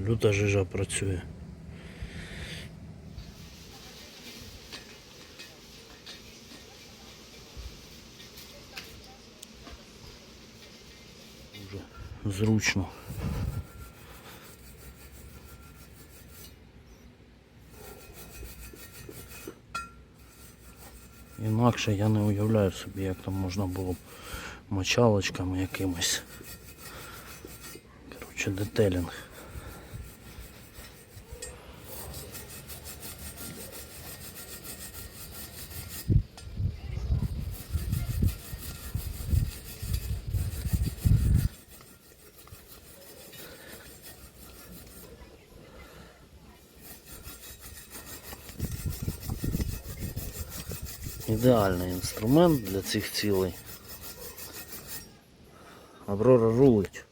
люта жижа працює. Дуже зручно. Інакше я не уявляю собі, як там можна було мочалочками якимось. Коротше, детелінг. Ідеальний інструмент для цих цілей. Аврора рулить.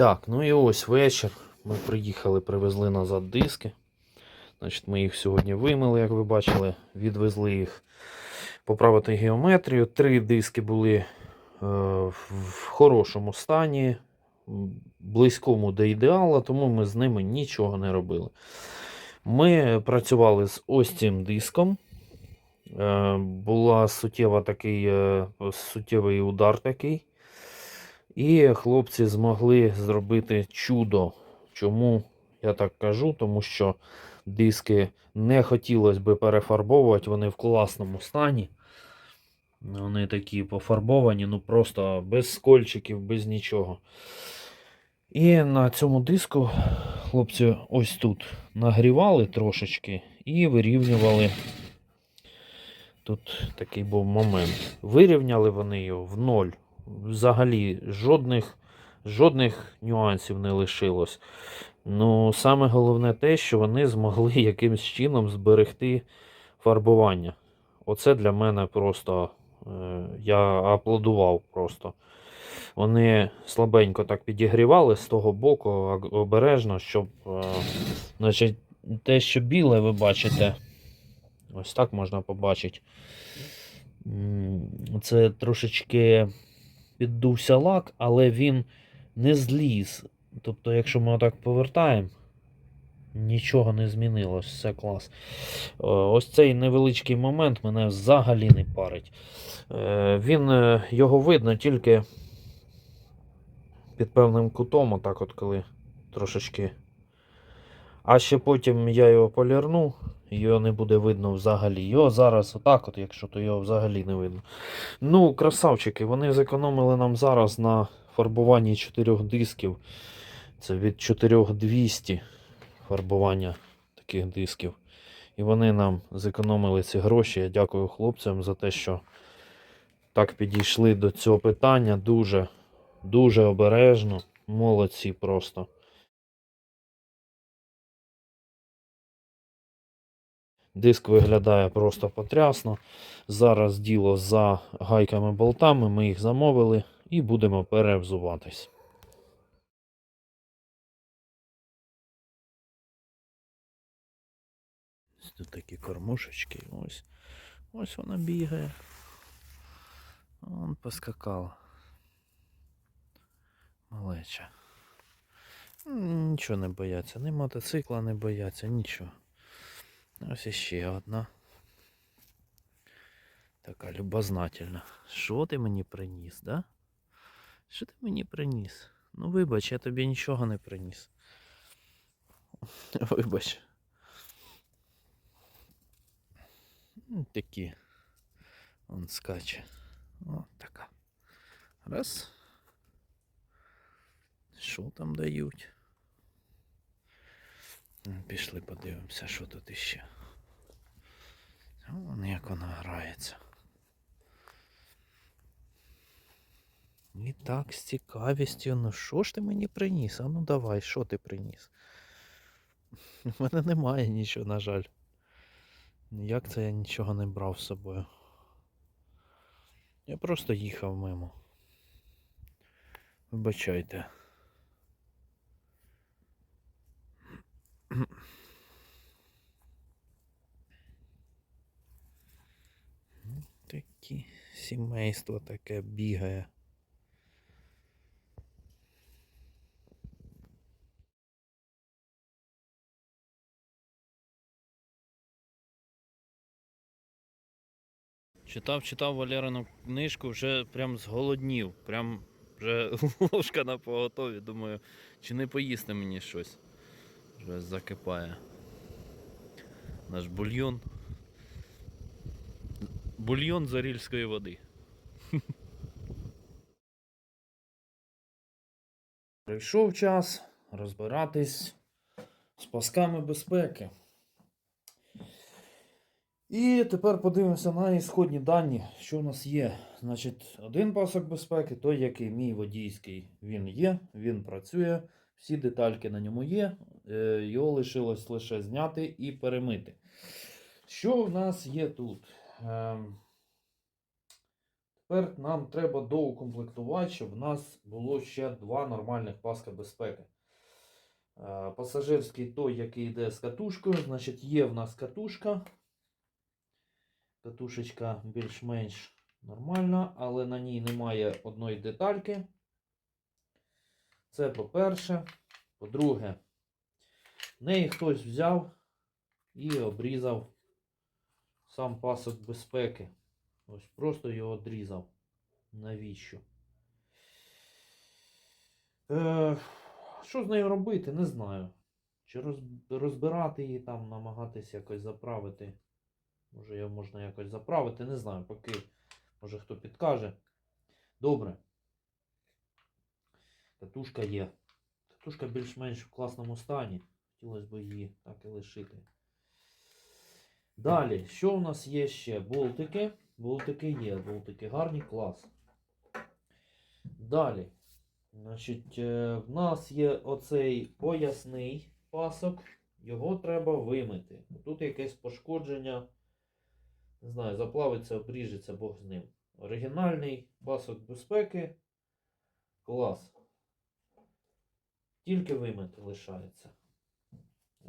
Так, ну і ось вечір. Ми приїхали, привезли назад диски. Значить, ми їх сьогодні вимили, як ви бачили, відвезли їх поправити геометрію. Три диски були е, в хорошому стані, близькому до ідеала, тому ми з ними нічого не робили. Ми працювали з ось цим диском. Е, була суттєва такий, е, суттєвий удар такий. І хлопці змогли зробити чудо. Чому я так кажу? Тому що диски не хотілося би перефарбовувати, вони в класному стані. Вони такі пофарбовані, ну просто без скольчиків, без нічого. І на цьому диску хлопці ось тут нагрівали трошечки і вирівнювали. Тут такий був момент. Вирівняли вони його в ноль взагалі жодних, жодних нюансів не лишилось. Ну, саме головне те, що вони змогли якимось чином зберегти фарбування. Оце для мене просто е, я аплодував просто. Вони слабенько так підігрівали з того боку обережно, щоб е, значить, те, що біле, ви бачите, ось так можна побачити. Це трошечки піддувся лак, але він не зліз. Тобто, якщо ми отак повертаємо, нічого не змінилось, все клас. Е, Ось цей невеличкий момент мене взагалі не парить. Е, Він е, його видно тільки під певним кутом, отак от коли трошечки. А ще потім я його полірну, його не буде видно взагалі. Його зараз отак, от, якщо то його взагалі не видно. Ну, красавчики, вони зекономили нам зараз на фарбуванні чотирьох дисків. Це від 4200 фарбування таких дисків. І вони нам зекономили ці гроші. Я дякую хлопцям за те, що так підійшли до цього питання. Дуже, дуже обережно. Молодці просто. Диск виглядає просто потрясно. Зараз діло за гайками-болтами, ми їх замовили і будемо перевзуватись. Тут такі кормушечки. Ось. Ось вона бігає. Вон поскакала. Малеча. Нічого не бояться, ні мотоцикла не бояться, нічого. Ось іще одна. Така любознательна. Що ти мені приніс, да? Що ти мені приніс? Ну вибач, я тобі нічого не приніс. Вибач. Ну, Такі. Он скаче. О, така. Раз. Що там дають? Ну, Пішли подивимося, що тут іще. Вон як вона грається. І так, з цікавістю. Ну що ж ти мені приніс? А ну давай, що ти приніс? У мене немає нічого, на жаль. Як це я нічого не брав з собою? Я просто їхав мимо. Вибачайте. Такі сімейство таке бігає. Читав, читав Валерину книжку, вже прям зголоднів. Прям вже ложка на поготові. Думаю, чи не поїсти мені щось. Вже закипає. Наш бульйон. Бульйон з арільської води. Прийшов час розбиратись з пасками безпеки. І тепер подивимося на ісходні дані, що у нас є. Значить, один пасок безпеки, той, який мій водійський, він є, він працює, всі детальки на ньому є. е, Його лишилось лише зняти і перемити. Що в нас є тут? Ем, Тепер нам треба доукомплектувати, щоб в нас було ще два нормальних паска безпеки. Е, Пасажирський той, який йде з катушкою, значить, є в нас катушка. Катушечка більш-менш нормальна, але на ній немає одної детальки. Це по-перше. По-друге, в неї хтось взяв і обрізав сам пасок безпеки. Ось просто його одрізав. Навіщо? Е, що з нею робити, не знаю. Чи розбирати її там, намагатися якось заправити. Може його можна якось заправити, не знаю, поки може хто підкаже. Добре. Катушка є. Катушка більш-менш в класному стані. Хотілося б її так і лишити. Далі, що у нас є ще? Болтики. Болтики є, болтики гарні, клас. Далі. Значить, е, в нас є оцей поясний пасок. Його треба вимити. Тут якесь пошкодження. Не знаю, заплавиться, обріжеться Бог з ним. Оригінальний пасок безпеки. Клас. Тільки вимити лишається.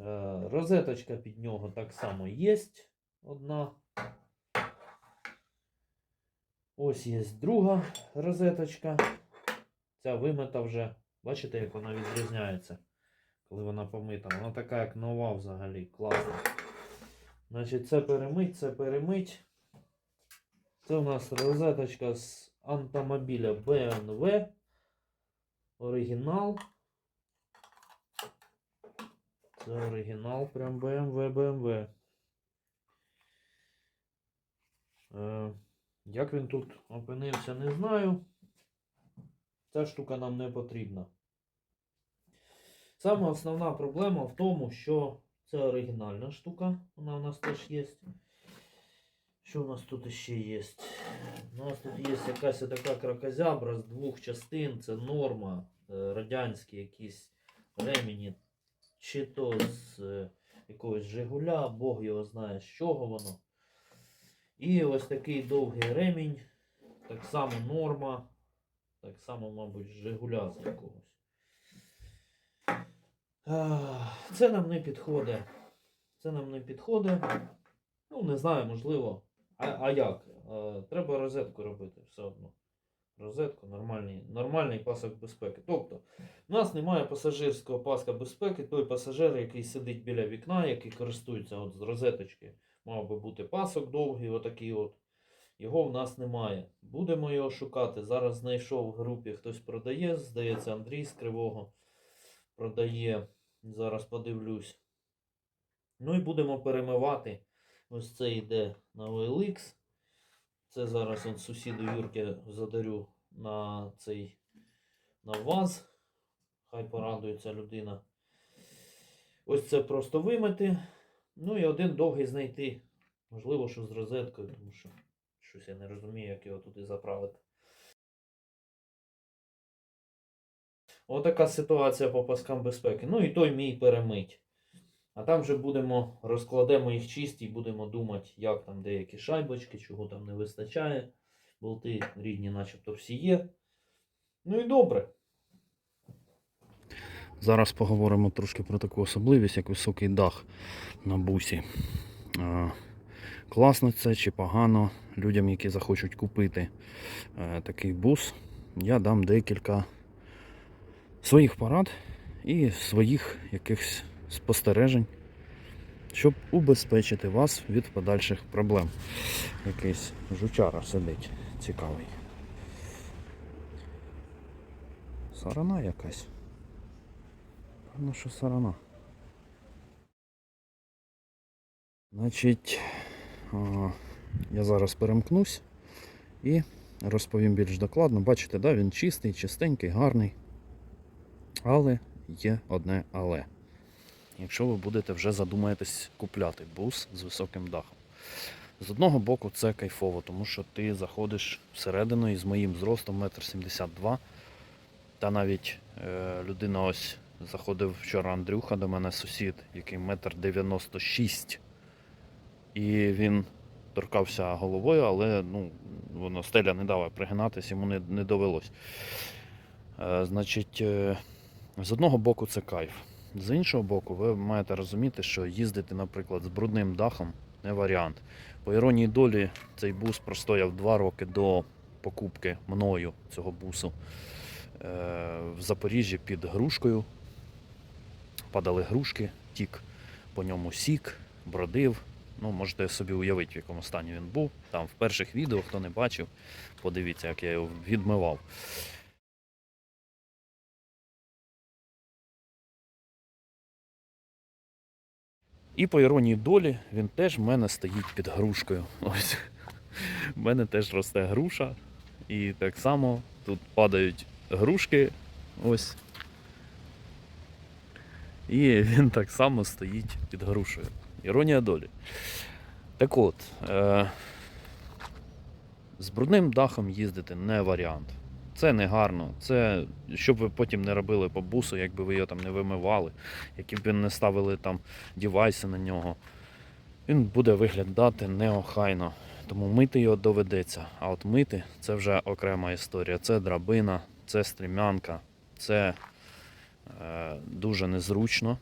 Е, розеточка під нього так само є. Одна. Ось є друга розеточка. Ця вимита вже. Бачите, як вона відрізняється, коли вона помита. Вона така, як нова взагалі. Класна. Значить, це перемить, це перемить. Це у нас розеточка з автомобіля BMW. Оригінал. Це оригінал, прям BMW, BMW. Е, як він тут опинився, не знаю. Ця штука нам не потрібна. Саме основна проблема в тому, що це оригінальна штука. Вона у нас теж є. Що у нас тут ще є? У нас тут є якась така кракозябра з двох частин. Це норма. е, Радянські якісь ремені. Чи то з е, якогось Жигуля, Бог його знає з чого воно. І ось такий довгий ремінь. Так само норма. Так само, мабуть, Жигуля з якогось. Це нам не підходить. Це нам не підходить. Ну, не знаю, можливо. А, а як? Е, треба розетку робити все одно. Розетку, нормальний, нормальний пасок безпеки. Тобто, у нас немає пасажирського паска безпеки. Той пасажир, який сидить біля вікна, який користується от з розеточки, мав би бути пасок довгий, отакий от. Його в нас немає. Будемо його шукати. Зараз знайшов в групі, хтось продає, здається, Андрій з Кривого продає. Зараз подивлюсь. Ну і будемо перемивати. Ось це йде на OLX. Це зараз он сусіду Юрки задарю на цей на ваз. Хай порадується людина. Ось це просто вимити. Ну і один довгий знайти. Можливо, що з розеткою, тому що щось я не розумію, як його туди заправити. Отака ситуація по паскам безпеки. Ну і той мій перемить. А там вже будемо, розкладемо їх чисті і будемо думати, як там деякі шайбочки, чого там не вистачає. Болти рідні начебто всі є. Ну і добре. Зараз поговоримо трошки про таку особливість, як високий дах на бусі. Е, Класно це чи погано людям, які захочуть купити е, такий бус, я дам декілька своїх порад і своїх якихось спостережень, щоб убезпечити вас від подальших проблем. Якийсь жучара сидить цікавий. Сарана якась. Певно, що сарана. Значить, я зараз перемкнусь і розповім більш докладно. Бачите, да, він чистий, чистенький, гарний. Але є одне але. Якщо ви будете вже задумаєтесь купляти бус з високим дахом. З одного боку це кайфово, тому що ти заходиш всередину і з моїм зростом 1,72 м. Та навіть е, людина ось заходив вчора Андрюха до мене сусід, який 1,96 м. І він торкався головою, але ну, воно стеля не дала пригинатись, йому не, не довелось. Е, значить, е, з одного боку це кайф. З іншого боку, ви маєте розуміти, що їздити, наприклад, з брудним дахом не варіант. По іронії долі, цей бус простояв 2 роки до покупки мною цього бусу е, в Запоріжжі під грушкою. Падали грушки, тік по ньому сік, бродив. Ну, можете собі уявити, в якому стані він був. Там в перших відео, хто не бачив, подивіться, як я його відмивав. І по іронії долі, він теж в мене стоїть під грушкою. Ось. В мене теж росте груша. І так само тут падають грушки. Ось. І він так само стоїть під грушею. Іронія долі. Так от, е- з брудним дахом їздити не варіант. Це не гарно. Це щоб ви потім не робили по бусу, якби ви його там не вимивали, які б ви не ставили там дівайси на нього. Він буде виглядати неохайно. Тому мити його доведеться. А от мити це вже окрема історія. Це драбина, це стрімянка, це е, дуже незручно.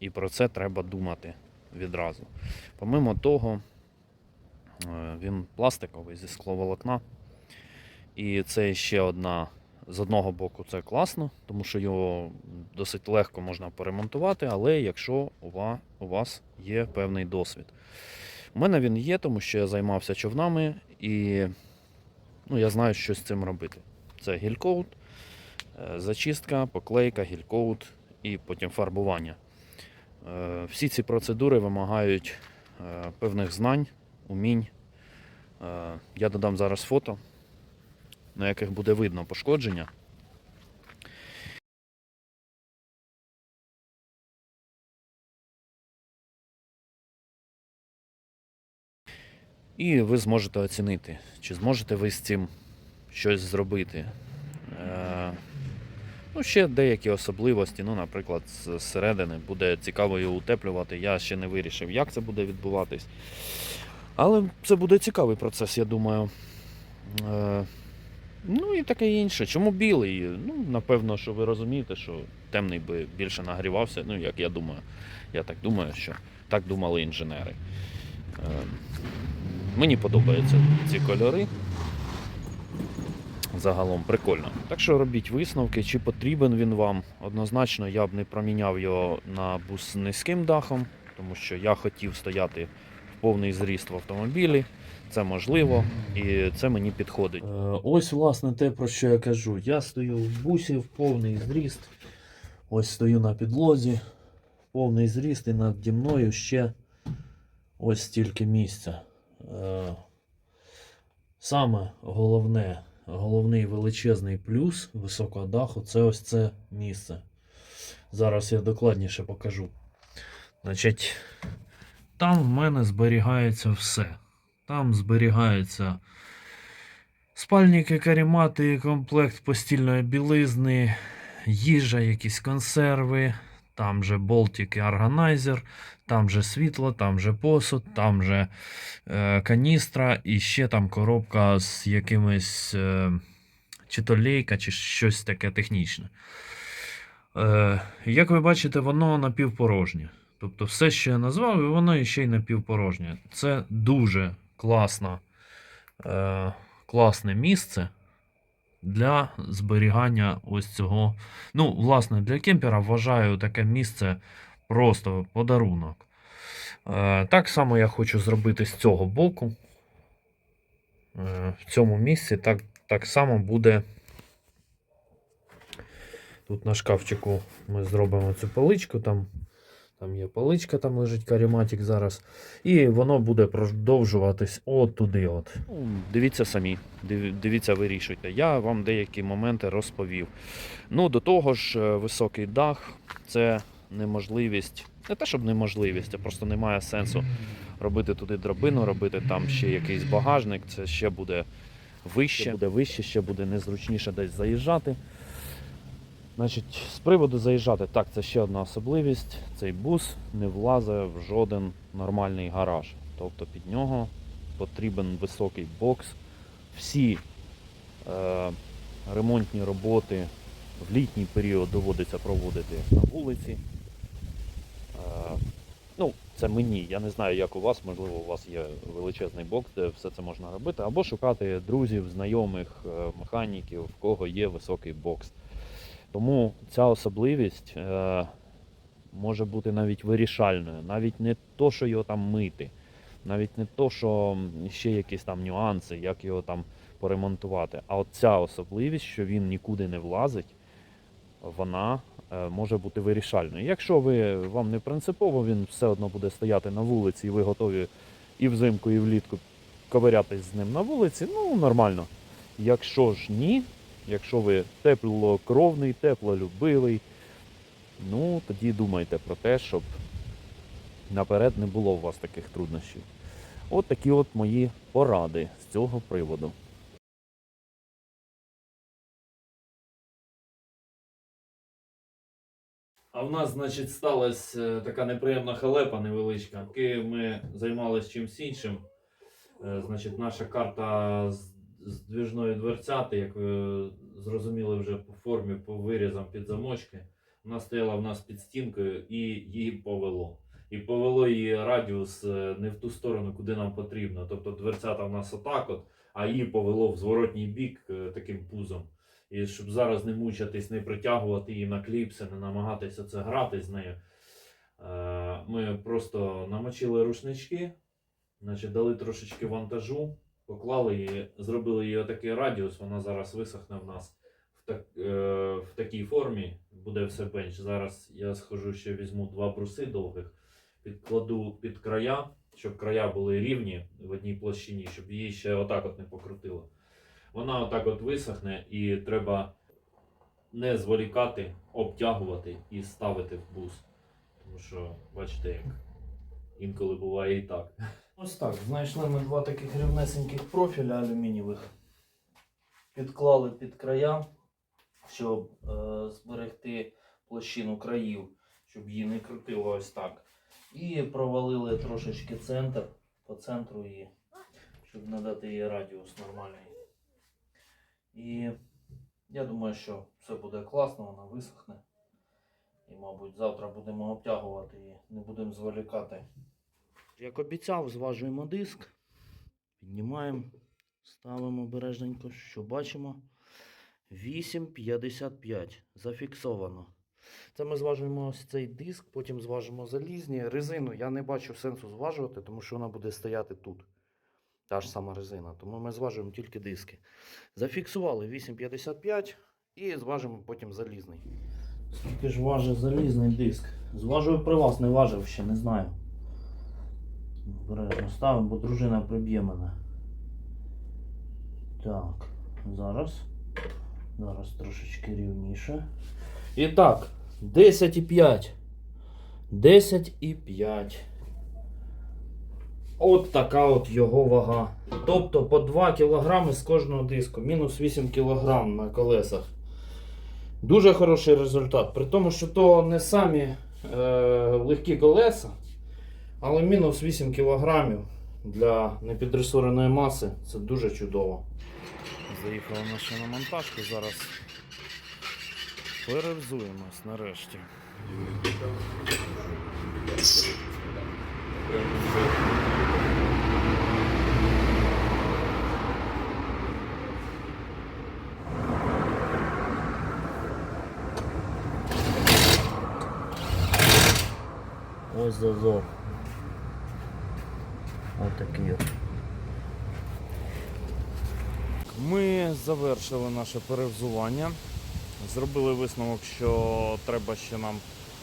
І про це треба думати відразу. Помимо того, е, він пластиковий зі скловолокна. І це ще одна. З одного боку це класно, тому що його досить легко можна поремонтувати, але якщо у вас є певний досвід. У мене він є, тому що я займався човнами і ну, я знаю, що з цим робити. Це гількоут, е, зачистка, поклейка, гількоут і потім фарбування. Е, Всі ці процедури вимагають е, певних знань, умінь. Я додам зараз фото, на яких буде видно пошкодження. І ви зможете оцінити, чи зможете ви з цим щось зробити. Е, Ну, ще деякі особливості, ну, наприклад, зсередини буде цікаво його утеплювати. Я ще не вирішив, як це буде відбуватись. Але це буде цікавий процес, я думаю. Е, Ну і таке інше. Чому білий? Ну, напевно, що ви розумієте, що темний би більше нагрівався. Ну, як я думаю. Я так думаю, що так думали інженери. Е, Мені подобаються ці кольори. Загалом прикольно. Так що робіть висновки, чи потрібен він вам. Однозначно я б не проміняв його на бус з низьким дахом, тому що я хотів стояти в повний зріст в автомобілі. Це можливо і це мені підходить. Е, ось, власне, те, про що я кажу. Я стою в бусі в повний зріст. Ось стою на підлозі, повний зріст, і наді мною ще ось стільки місця. Е, Саме головне головний величезний плюс високого даху це ось це місце. Зараз я докладніше покажу. Значить, там в мене зберігається все. Там зберігається спальники, каремати, комплект постільної білизни, їжа, якісь консерви, там же болтик і органайзер, там же світло, там же посуд, там же е, каністра і ще там коробка з якимось е, чи то лейка, чи щось таке технічне. Е, як ви бачите, воно напівпорожнє. Тобто все, що я назвав, воно ще й напівпорожнє. Це дуже класна, е, класне місце для зберігання ось цього. Ну, власне, для кемпера вважаю таке місце просто подарунок. Е, так само я хочу зробити з цього боку. Е, в цьому місці так, так само буде. Тут на шкафчику ми зробимо цю поличку. Там, там є поличка, там лежить карематик зараз. І воно буде продовжуватись от туди. От. Ну, Дивіться самі, дивіться, вирішуйте. Я вам деякі моменти розповів. Ну, до того ж, е, високий дах це неможливість. Не те, щоб неможливість, а просто немає сенсу робити туди драбину, робити там ще якийсь багажник. Це ще буде вище, буде вище, ще буде незручніше десь заїжджати. Значить, з приводу заїжджати, так, це ще одна особливість. Цей бус не влазить в жоден нормальний гараж. Тобто під нього потрібен високий бокс. Всі е, ремонтні роботи в літній період доводиться проводити на вулиці. Е, ну, це мені. Я не знаю, як у вас, можливо, у вас є величезний бокс, де все це можна робити, або шукати друзів, знайомих, е, механіків, в кого є високий бокс. Тому ця особливість е, може бути навіть вирішальною. Навіть не то, що його там мити, навіть не то, що ще якісь там нюанси, як його там поремонтувати. А от ця особливість, що він нікуди не влазить, вона е, може бути вирішальною. Якщо ви вам не принципово, він все одно буде стояти на вулиці, і ви готові і взимку, і влітку ковирятись з ним на вулиці, ну нормально. Якщо ж ні, якщо ви теплокровний, теплолюбивий, ну тоді думайте про те, щоб наперед не було у вас таких труднощів. От такі от мої поради з цього приводу. А в нас, значить, сталася е, така неприємна халепа невеличка. Ми займалися чимось іншим. Е, Значить, наша карта з здвижної дверцяти, як ви зрозуміли вже по формі, по вирізам під замочки, вона стояла в нас під стінкою і її повело. І повело її радіус е, не в ту сторону, куди нам потрібно. Тобто дверцята в нас отак от, а її повело в зворотній бік е, таким пузом. І щоб зараз не мучатись, не притягувати її на кліпси, не намагатися це грати з нею. е, Ми просто намочили рушнички, значить, дали трошечки вантажу, поклали її, зробили її отакий радіус, вона зараз висохне в нас в, так, е, в такій формі, буде все бенч. Зараз я схожу ще візьму два бруси довгих, підкладу під края, щоб края були рівні в одній площині, щоб її ще отак от не покрутило. Вона отак от висохне і треба не зволікати, обтягувати і ставити в бус. Тому що, бачите, як інколи буває і так. Ось так. Знайшли ми два таких рівнесеньких профіля алюмінієвих. Підклали під края, щоб е, зберегти площину країв, щоб її не крутило ось так. І провалили трошечки центр по центру її, щоб надати їй радіус нормальний. І я думаю, що все буде класно, вона висохне. І, мабуть, завтра будемо обтягувати її, не будемо зволікати. Як обіцяв, зважуємо диск, піднімаємо, ставимо обережненько, що бачимо. 8,55 зафіксовано. Це ми зважуємо ось цей диск, потім зважимо залізні. Резину я не бачу сенсу зважувати, тому що вона буде стояти тут. Та ж сама резина. Тому ми зважуємо тільки диски. Зафіксували 8,55 і зважимо потім залізний. Скільки ж важить залізний диск? Зважую при вас, не важив ще, не знаю. Обережно ставимо, бо дружина приб'є мене. Так. Зараз. Зараз трошечки рівніше. І так, 10,5. 10,5. От така от його вага. Тобто по 2 кг з кожного диску. Мінус 8 кг на колесах. Дуже хороший результат. При тому, що то не самі е, легкі колеса, але мінус 8 кг для непідресуреної маси це дуже чудово. Заїхали на шиномонтажку, зараз перевзуємось нарешті. Ось зазор. Такий. Ми завершили наше перевзування. Зробили висновок, що треба ще нам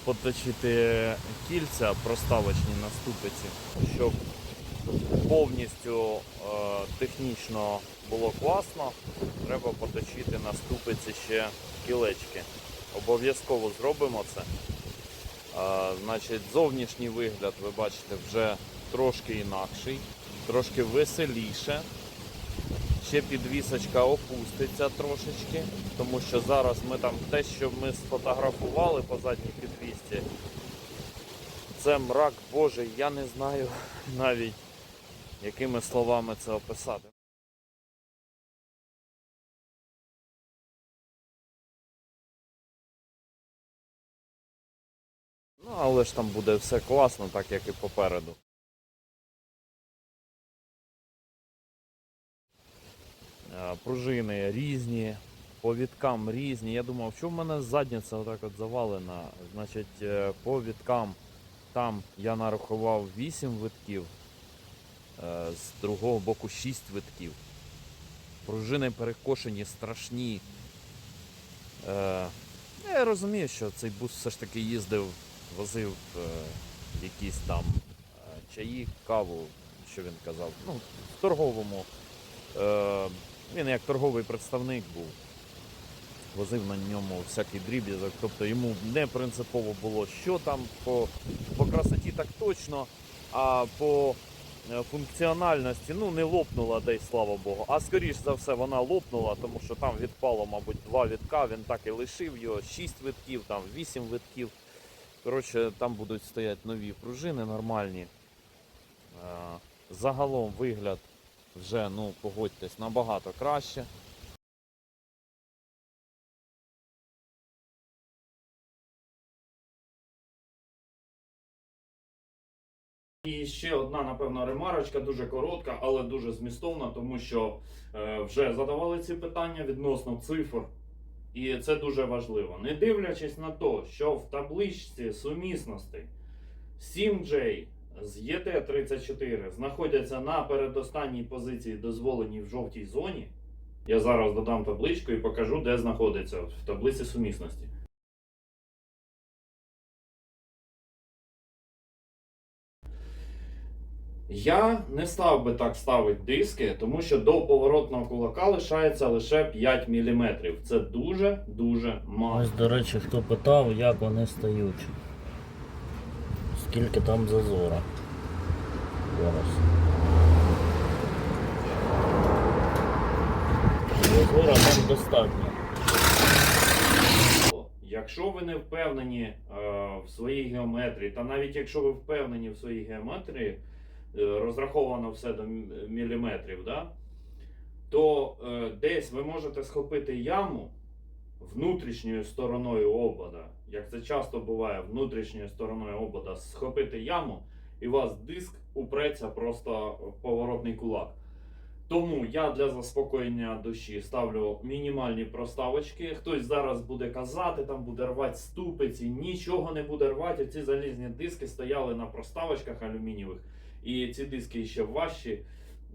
поточити кільця проставочні на ступиці, щоб повністю е, технічно було класно. Треба поточити на ступиці ще кілечки. Обов'язково зробимо це. Е, значить, зовнішній вигляд, ви бачите, вже трошки інакший, трошки веселіше. Ще підвісочка опуститься трошечки, тому що зараз ми там те, що ми сфотографували по задній підвісці, це мрак Божий, я не знаю навіть якими словами це описати. Ну, але ж там буде все класно, так як і попереду. Пружини різні, по віткам різні. Я думав, що в мене задниця отак от завалена. Значить, е, по віткам там я нарахував 8 витків, е, з другого боку 6 витків. Пружини перекошені, страшні. Е, Я розумію, що цей бус все ж таки їздив, возив е, якісь там е, чаї, каву, що він казав. Ну, в торговому. Е, він як торговий представник був. Возив на ньому всякий дріб'язок, тобто йому не принципово було, що там по, по красоті так точно, а по е, функціональності ну не лопнула десь, слава Богу. А скоріш за все вона лопнула, тому що там відпало, мабуть, два вітка, він так і лишив його, шість витків, там вісім витків. Коротше, там будуть стояти нові пружини нормальні. Е, Загалом вигляд вже, ну, погодьтесь, набагато краще. І ще одна, напевно, ремарочка, дуже коротка, але дуже змістовна, тому що е, вже задавали ці питання відносно цифр. І це дуже важливо. Не дивлячись на те, що в табличці сумісностей 7J з ET34 знаходяться на передостанній позиції, дозволеній в жовтій зоні. Я зараз додам табличку і покажу, де знаходиться в таблиці сумісності. Я не став би так ставити диски, тому що до поворотного кулака лишається лише 5 мм. Це дуже-дуже мало. Ось, до речі, хто питав, як вони стають. Скільки там зазора. Зараз. Зазора там достатньо. Якщо ви не впевнені е, в своїй геометрії, та навіть якщо ви впевнені в своїй геометрії, е, розраховано все до міліметрів, да, то е, десь ви можете схопити яму внутрішньою стороною обода, як це часто буває, внутрішньою стороною обода, схопити яму, і у вас диск упреться просто в поворотний кулак. Тому я для заспокоєння душі ставлю мінімальні проставочки. Хтось зараз буде казати, там буде рвати ступиці, нічого не буде рвати. Ці залізні диски стояли на проставочках алюмінієвих, і ці диски ще важчі,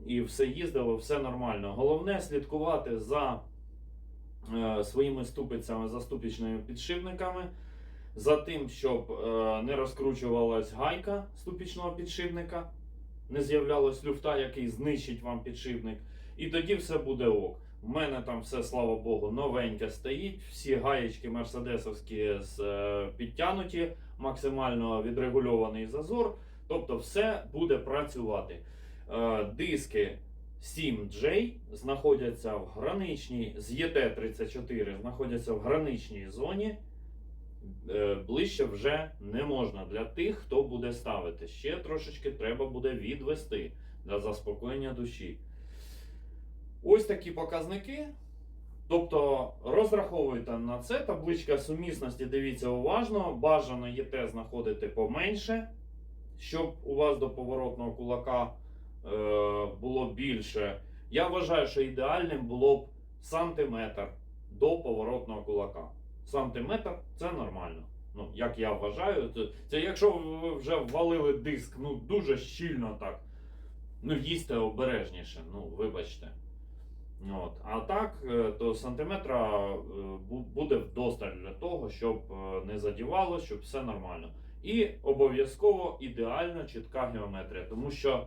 і все їздило, все нормально. Головне слідкувати за своїми ступицями, за ступічними підшипниками. За тим, щоб е, не розкручувалась гайка ступічного підшипника, не з'являлось люфта, який знищить вам підшипник. І тоді все буде ок. У мене там все, слава Богу, новеньке стоїть. Всі гаєчки мерседесовські е, підтянуті, максимально відрегульований зазор. Тобто все буде працювати. Е, диски 7J знаходяться в граничній з ЄТ-34 знаходяться в граничній зоні. Е, Ближче вже не можна для тих, хто буде ставити. Ще трошечки треба буде відвести для заспокоєння душі. Ось такі показники. Тобто розраховуйте на це. Табличка сумісності, дивіться уважно. Бажано ЄТ знаходити поменше, щоб у вас до поворотного кулака було більше. Я вважаю, що ідеальним було б сантиметр до поворотного кулака. Сантиметр це нормально. Ну, як я вважаю, це, це якщо ви вже ввалили диск, ну дуже щільно так. Ну, їсти обережніше, ну, вибачте. От. А так, е, то сантиметра е, буде вдосталь для того, щоб е, не задівало, щоб все нормально. І обов'язково ідеально чітка геометрія. Тому що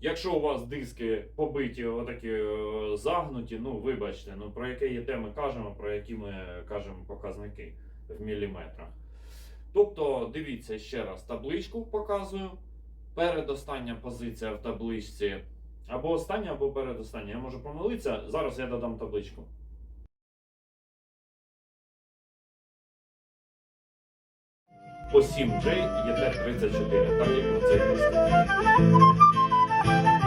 якщо у вас диски побиті, отакі е, загнуті, ну вибачте, ну про яке є теми кажемо, про які ми кажемо показники в міліметрах. Тобто, дивіться ще раз, табличку показую. Передостання позиція в табличці. Або остання, або передостання. Я можу помилитися. Зараз я додам табличку. По 7J ЄТ 34, так як на цей диск. Thank you.